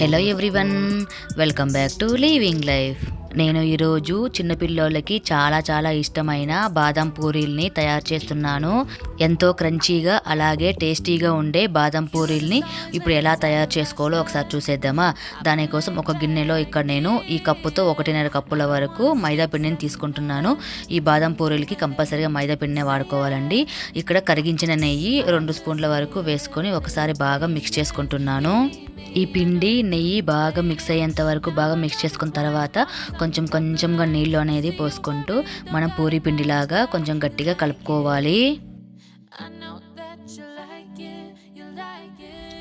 Hello everyone welcome back to living life నేను ఈరోజు చిన్నపిల్లోళ్ళకి చాలా చాలా ఇష్టమైన బాదం పూరీల్ని తయారు చేస్తున్నాను. ఎంతో క్రంచీగా అలాగే టేస్టీగా ఉండే బాదం పూరీల్ని ఇప్పుడు ఎలా తయారు చేసుకోవాలో ఒకసారి చూసేద్దామా? దానికోసం ఒక గిన్నెలో ఇక్కడ నేను ఈ కప్పుతో ఒకటిన్నర కప్పుల వరకు మైదా పిండిని తీసుకుంటున్నాను. ఈ బాదం పూరీలకి కంపల్సరీగా మైదా పిండినే వాడుకోవాలండి. ఇక్కడ కరిగించిన నెయ్యి రెండు స్పూన్ల వరకు వేసుకొని ఒకసారి బాగా మిక్స్ చేసుకుంటున్నాను. ఈ పిండి నెయ్యి బాగా మిక్స్ అయ్యేంత వరకు బాగా మిక్స్ చేసుకున్న తర్వాత కొంచెం కొంచెంగా నీళ్ళు అనేది పోసుకుంటూ మనం పూరి పిండిలాగా కొంచెం గట్టిగా కలుపుకోవాలి.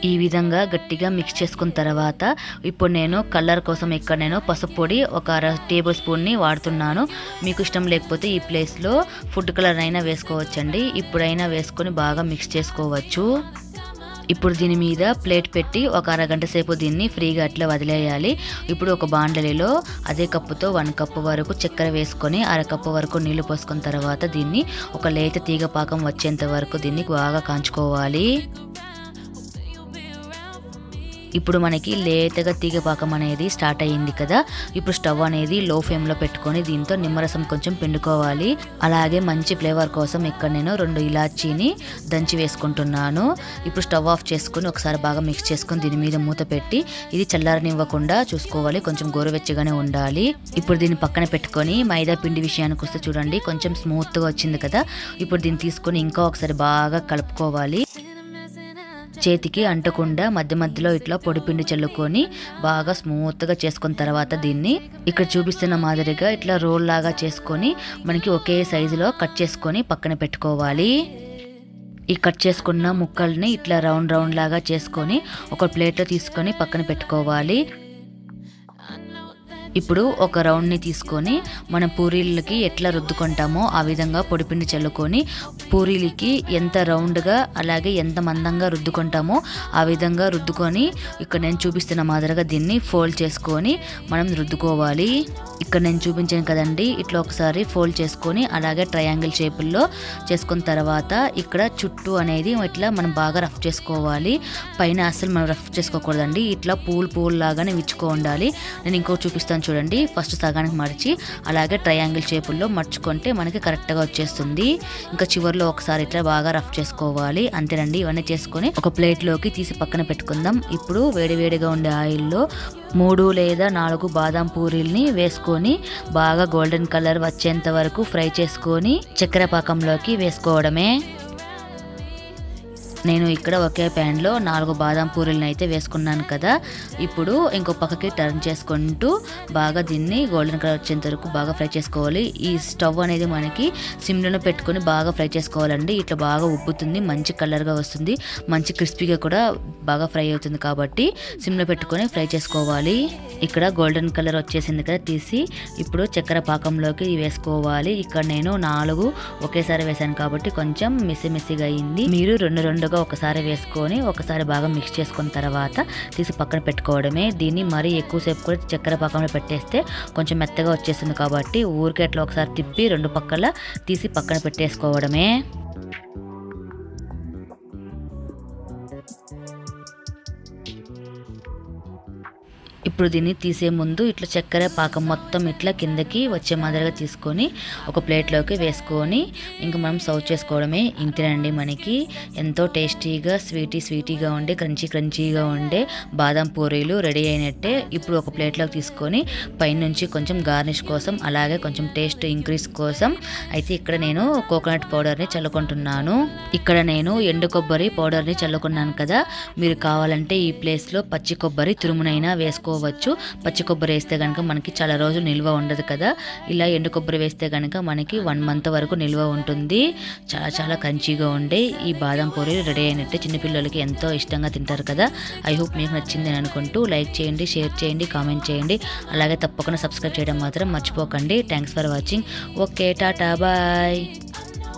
ఈ విధంగా గట్టిగా మిక్స్ చేసుకున్న తర్వాత ఇప్పుడు నేను కలర్ కోసం ఇక్కడ నేను పసుపు పొడి ఒక అర టేబుల్ స్పూన్ని వాడుతున్నాను. మీకు ఇష్టం లేకపోతే ఈ ప్లేస్లో ఫుడ్ కలర్ అయినా వేసుకోవచ్చండి. ఇప్పుడైనా వేసుకొని బాగా మిక్స్ చేసుకోవచ్చు. ఇప్పుడు దీని మీద ప్లేట్ పెట్టి ఒక అరగంట సేపు దీన్ని ఫ్రీగా అట్లా వదిలేయాలి. ఇప్పుడు ఒక బాండలిలో అదే కప్పుతో వన్ కప్పు వరకు చక్కెర వేసుకొని అరకప్పు వరకు నీళ్ళు పోసుకున్న తర్వాత దీన్ని ఒక లేత తీగ పాకం వచ్చేంత వరకు దీన్ని బాగా కాంచుకోవాలి. ఇప్పుడు మనకి లేతగా తీగ పాకం అనేది స్టార్ట్ అయ్యింది కదా. ఇప్పుడు స్టవ్ అనేది లో ఫ్లేమ్లో పెట్టుకొని దీంతో నిమ్మరసం కొంచెం పిండుకోవాలి. అలాగే మంచి ఫ్లేవర్ కోసం ఇక్కడ నేను రెండు ఇలాచీని దంచి వేసుకుంటున్నాను. ఇప్పుడు స్టవ్ ఆఫ్ చేసుకుని ఒకసారి బాగా మిక్స్ చేసుకొని దీని మీద మూత పెట్టి ఇది చల్లారనివ్వకుండా చూసుకోవాలి. కొంచెం గోరువెచ్చగానే ఉండాలి. ఇప్పుడు దీన్ని పక్కన పెట్టుకొని మైదా పిండి విషయానికి వస్తే చూడండి కొంచెం స్మూత్గా వచ్చింది కదా. ఇప్పుడు దీన్ని తీసుకొని ఇంకా ఒకసారి బాగా కలుపుకోవాలి. చేతికి అంటకుండా మధ్య మధ్యలో ఇట్లా పొడిపిండి చల్లుకొని బాగా స్మూత్గా చేసుకున్న తర్వాత దీన్ని ఇక్కడ చూపిస్తున్న మాదిరిగా ఇట్లా రోల్ లాగా చేసుకొని మనకి ఒకే సైజులో కట్ చేసుకొని పక్కన పెట్టుకోవాలి. ఈ కట్ చేసుకున్న ముక్కల్ని ఇట్లా రౌండ్ రౌండ్ లాగా చేసుకొని ఒక ప్లేట్లో తీసుకొని పక్కన పెట్టుకోవాలి. ఇప్పుడు ఒక రౌండ్ని తీసుకొని మనం పూరీలకి ఎట్లా రుద్దుకుంటామో ఆ విధంగా పొడిపిండి చల్లుకొని పూరీలకి ఎంత రౌండ్గా అలాగే ఎంత మందంగా రుద్దుకుంటామో ఆ విధంగా రుద్దుకొని ఇక్కడ నేను చూపిస్తున్న మాదిరిగా దీన్ని ఫోల్డ్ చేసుకొని మనం రుద్దుకోవాలి. ఇక్కడ నేను చూపించాను కదండి ఇట్లా ఒకసారి ఫోల్డ్ చేసుకొని అలాగే ట్రయాంగిల్ షేపుల్లో చేసుకున్న తర్వాత ఇక్కడ చుట్టూ అనేది ఇట్లా మనం బాగా రఫ్ చేసుకోవాలి. పైన అసలు మనం రఫ్ చేసుకోకూడదండి ఇట్లా పూలు పూల్ లాగానే విచ్చుకో ఉండాలి. నేను ఇంకో చూపిస్తాను చూడండి. ఫస్ట్ సగానికి మడిచి అలాగే ట్రయాంగిల్ షేపుల్లో మర్చుకుంటే మనకి కరెక్ట్గా వచ్చేస్తుంది. ఇంకా చివరిలో ఒకసారి ఇట్లా బాగా రఫ్ చేసుకోవాలి. అంతేనండి ఇవన్నీ చేసుకొని ఒక ప్లేట్లోకి తీసి పక్కన పెట్టుకుందాం. ఇప్పుడు వేడివేడిగా ఉండే ఆయిల్లో మూడు లేదా నాలుగు బాదం పూరీల్ని వేసుకొని బాగా గోల్డెన్ కలర్ వచ్చేంత వరకు ఫ్రై చేసుకొని చక్కెర పాకంలోకి వేసుకోవడమే. నేను ఇక్కడ ఒకే ప్యాన్లో నాలుగు బాదం పూరీలను అయితే వేసుకున్నాను కదా. ఇప్పుడు ఇంకో పక్కకి టర్న్ చేసుకుంటూ బాగా దీన్ని గోల్డెన్ కలర్ వచ్చేంత వరకు బాగా ఫ్రై చేసుకోవాలి. ఈ స్టవ్ అనేది మనకి సిమ్లోనే పెట్టుకొని బాగా ఫ్రై చేసుకోవాలండి. ఇట్లా బాగా ఉబ్బుతుంది మంచి కలర్గా వస్తుంది మంచి క్రిస్పీగా కూడా బాగా ఫ్రై అవుతుంది కాబట్టి సిమ్లో పెట్టుకొని ఫ్రై చేసుకోవాలి. ఇక్కడ గోల్డెన్ కలర్ వచ్చేసింది కదా తీసి ఇప్పుడు చక్కెర పాకంలోకి వేసుకోవాలి. ఇక్కడ నేను నాలుగు ఒకేసారి వేసాను కాబట్టి కొంచెం మిస్సి మిస్సిగా అయింది. మీరు రెండు రెండుగా ఒకసారి వేసుకొని ఒకసారి బాగా మిక్స్ చేసుకున్న తర్వాత తీసి పక్కన పెట్టుకోవడమే. దీన్ని మరీ ఎక్కువసేపు కూడా చక్కెర పాకంలో పెట్టేస్తే కొంచెం మెత్తగా వచ్చేస్తుంది కాబట్టి ఊరికే అట్లా ఒకసారి తిప్పి రెండు పక్కల తీసి పక్కన పెట్టేసుకోవడమే. ఇప్పుడు దీన్ని తీసే ముందు ఇట్లా చక్కెర పాకం మొత్తం ఇట్లా కిందకి వచ్చే మాదిరిగా తీసుకొని ఒక ప్లేట్లోకి వేసుకొని ఇంకా మనం సర్వ్ చేసుకోవడమే. ఇంతేనండి మనకి. ఎంతో టేస్టీగా స్వీటీ స్వీటీగా ఉండే క్రంచీ క్రంచీగా ఉండే బాదం పూరీలు రెడీ అయినట్టే ఇప్పుడు ఒక ప్లేట్లోకి తీసుకొని పైనుంచి కొంచెం గార్నిష్ కోసం అలాగే కొంచెం టేస్ట్ ఇంక్రీస్ కోసం అయితే ఇక్కడ నేను కోకోనట్ పౌడర్ని చల్లుకుంటున్నాను. ఇక్కడ నేను ఎండు కొబ్బరి పౌడర్ని చల్లుకున్నాను కదా. మీరు కావాలంటే ఈ ప్లేస్లో పచ్చి కొబ్బరి తురుమునైనా వేసుకోవాలి వేసుకోవచ్చు పచ్చి కొబ్బరి వేస్తే కనుక మనకి చాలా రోజులు నిల్వ ఉండదు కదా. ఇలా ఎండు కొబ్బరి వేస్తే కనుక మనకి వన్ మంత్ వరకు నిల్వ ఉంటుంది. చాలా చాలా కంచిగా ఉండే ఈ బాదం పూరి రెడీ అయినట్టే చిన్నపిల్లలకి ఎంతో ఇష్టంగా తింటారు కదా. ఐ హోప్ మీకు నచ్చింది అని అనుకుంటూ లైక్ చేయండి షేర్ చేయండి కామెంట్ చేయండి. అలాగే తప్పకుండా సబ్స్క్రైబ్ చేయడం మాత్రం మర్చిపోకండి. Thanks for watching. Okay tata bye.